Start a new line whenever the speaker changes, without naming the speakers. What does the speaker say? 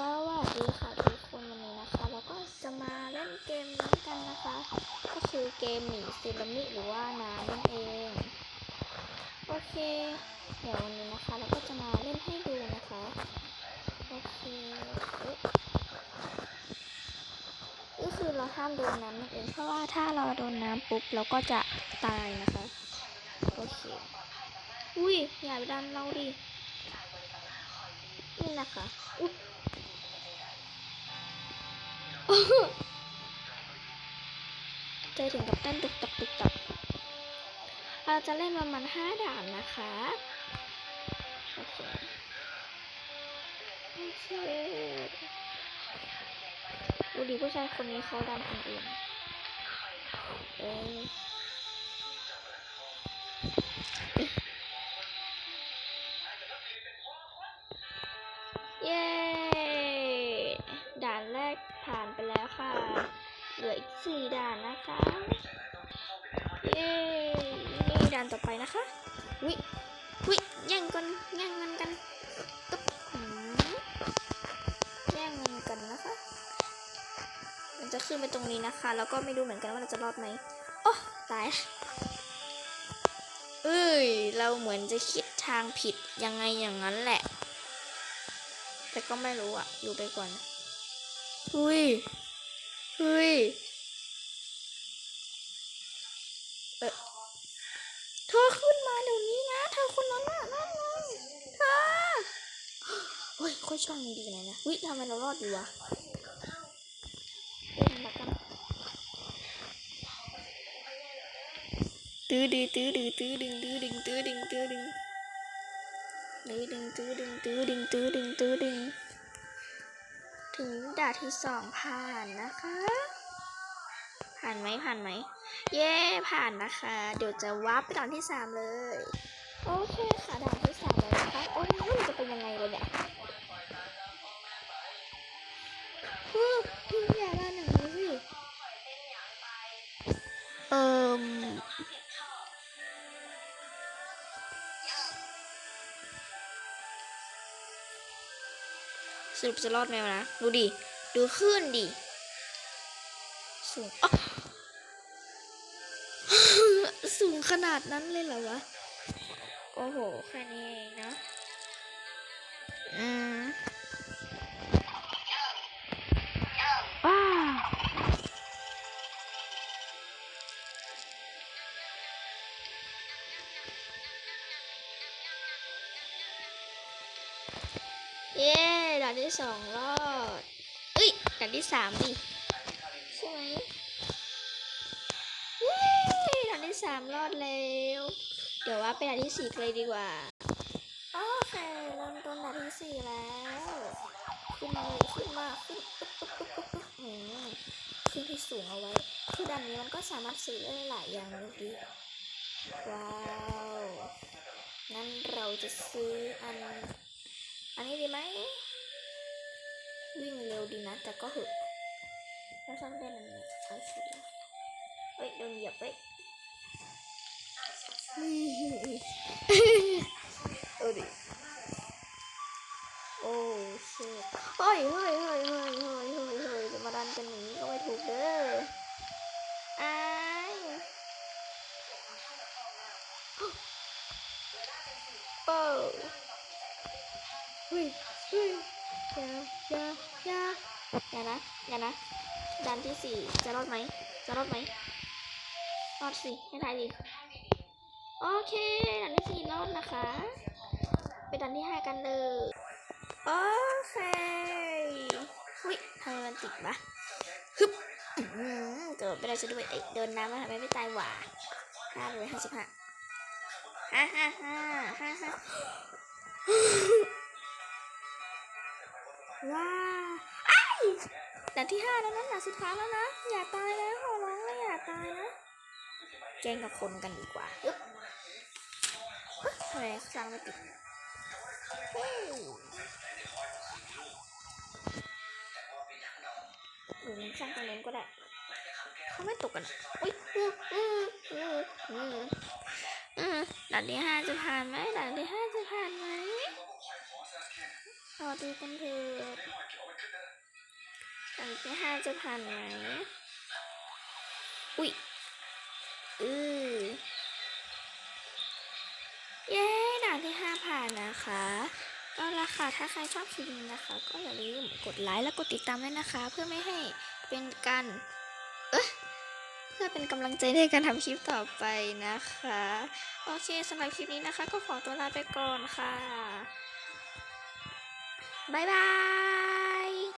วัสดีค่ะทุกคนวันนี้นะคะเราก็จะมาเล่นเกมนี้กันนะคะ ก็คือเกมหมีซีรามิหรือว่าน้ำนั่นเองโอเค เดี๋ยววันนี้นะคะ เราก็จะมาเล่นให้ดูนะคะโอเคก็คือเราห้ามโดนน้ำนั่นเองเพราะว่าถ้าเราโดนน้ำปุ๊บเราก็จะตายนะคะโอเคอุ้ยอย่าไปดันเราดินี่นะคะอุ๊ย ใจถึงกับเต้นตุกตักตุกตักเราจะเล่นประมาณห้าด่านนะคะโอเคโอเคดูดีผู้ชายคนนี้เขาดันคนอื่นเออ ผ่านไปแล้วค่ะ เหลืออีกสี่ด่านนะคะ เย้นี่ด่านต่อไปนะคะ วิวิแย่งกันแย่งเงินกันตึ๊บแย่งเงินกันนะคะ มันจะขึ้นไปตรงนี้นะคะ แล้วก็ไม่รู้เหมือนกันว่าเราจะรอดไหมโอ้ตายละเอ้ย เราเหมือนจะคิดทางผิดยังไงอย่างนั้นแหละ แต่ก็ไม่รู้อะอยู่ไปก่อน เฮ้ยเออเธอขึ้นมาเดี๋ยวนี้นะ เธอคนนั้นน่ะนั่นไงเธอเฮ้ยค่อยช่องดีเลยนะวิทำไมเรารอดอยู่วะเล่นแบบกันตื้อดื้อตื้อดื้อตื้อดึงตื้อดึงตื้อดึงตื้อดึงตื้อดึงตื้อดึงตื้อดึงตื้อดึงตื้อดึง ถึงด่านที่สองผ่านนะคะ ผ่านไหมผ่านไหม เย้ ผ่านนะคะ เดี๋ยวจะวับไปด่านที่สามเลย โอเคค่ะด่านที่สามเลยนะคะ โอ้ยมันจะเป็นยังไงเลยเนี่ย สรุปจะรอดไหมวะนะ ดูดิ ดูขึ้นดิ สูงอ๊ะสูงขนาดนั้นเลยเหรอวะ โอ้โห แค่นี้เองนะ อืมว้าวเย้ ด่านที่สองรอดเอ้ยด่านที่สามดิใช่ไหมเย้ด่านที่สามรอดแล้ว เดี๋ยวว่าไปด่านที่สี่เลยดีกว่าโอเคเริ่มต้นด่านที่สี่แล้วขึ้นมาเลยขึ้นมาขึ้นปุ๊บปุ๊บปุ๊บปุ๊บปุ๊บอืมขึ้นที่สูงเอาไว้คือด่านนี้มันก็สามารถซื้อได้หลายอย่างเลยดีว้าวงั้นเราจะซื้ออัน อันนี้ดีไหมวิ่งเร็วดีนะ แต่ก็หอแล้วชอบเล่นอันนี้เอาสิเฮ้ยโดนเหยียบเว้ยเออดิโอ้เชิเฮ้ยเฮ้ยเฮ้ยเฮ้ยเฮ้ยเฮ้ยเฮ้ยมาดันกันอย่างนี้ก็ไม่ถูกเด้อ ฮ้ยเฮ้ยอย่าอย่าอย่าอย่านะอย่านะดันที่สี่จะรอดไหมจะรอดไหมรอดสิให้ทายดิโอเคดันที่สี่รอดนะคะ ไปดันที่ห้ากันเลยโอเควิทำไมมันติดวะฮึบเกิดไม่ได้ซะด้วยเอ้ยเดินน้ำมาทำไมไม่ตายหว่าห้าร้อยห้าสิบห้าฮ่าฮ่าฮ่าฮ่าฮ่า ว้าไอ้ด่านที่ห้าแล้วนะด่านสุดท้ายแล้วนะ อย่าตายแล้วขอร้องเลยอย่าตายนะ แกงกับคนกันดีกว่าอึ๊บทำไมสร้างไม่ติดหรือมันสร้างตรงนู้นก็ได้เขาไม่ตกกันอุ้ยอืมอืมอืมอือด่านที่ห้าจะผ่านไหมด่านที่ห้าจะผ่านไหม รอดูกันเถิดด่านที่ห้าจะผ่านไหมอุ้ยอือเย้ด่านที่ห้าผ่านนะคะก็ละค่ะ ถ้าใครชอบคลิปนี้นะคะ ก็อย่าลืมกดไลค์และกดติดตามด้วยนะคะ เพื่อไม่ให้เป็นการเอ๊ะเพื่อเป็นกำลังใจในการทำคลิปต่อไปนะคะ โอเคสำหรับคลิปนี้นะคะ ก็ขอตัวลาไปก่อนค่ะ บ๊ายบาย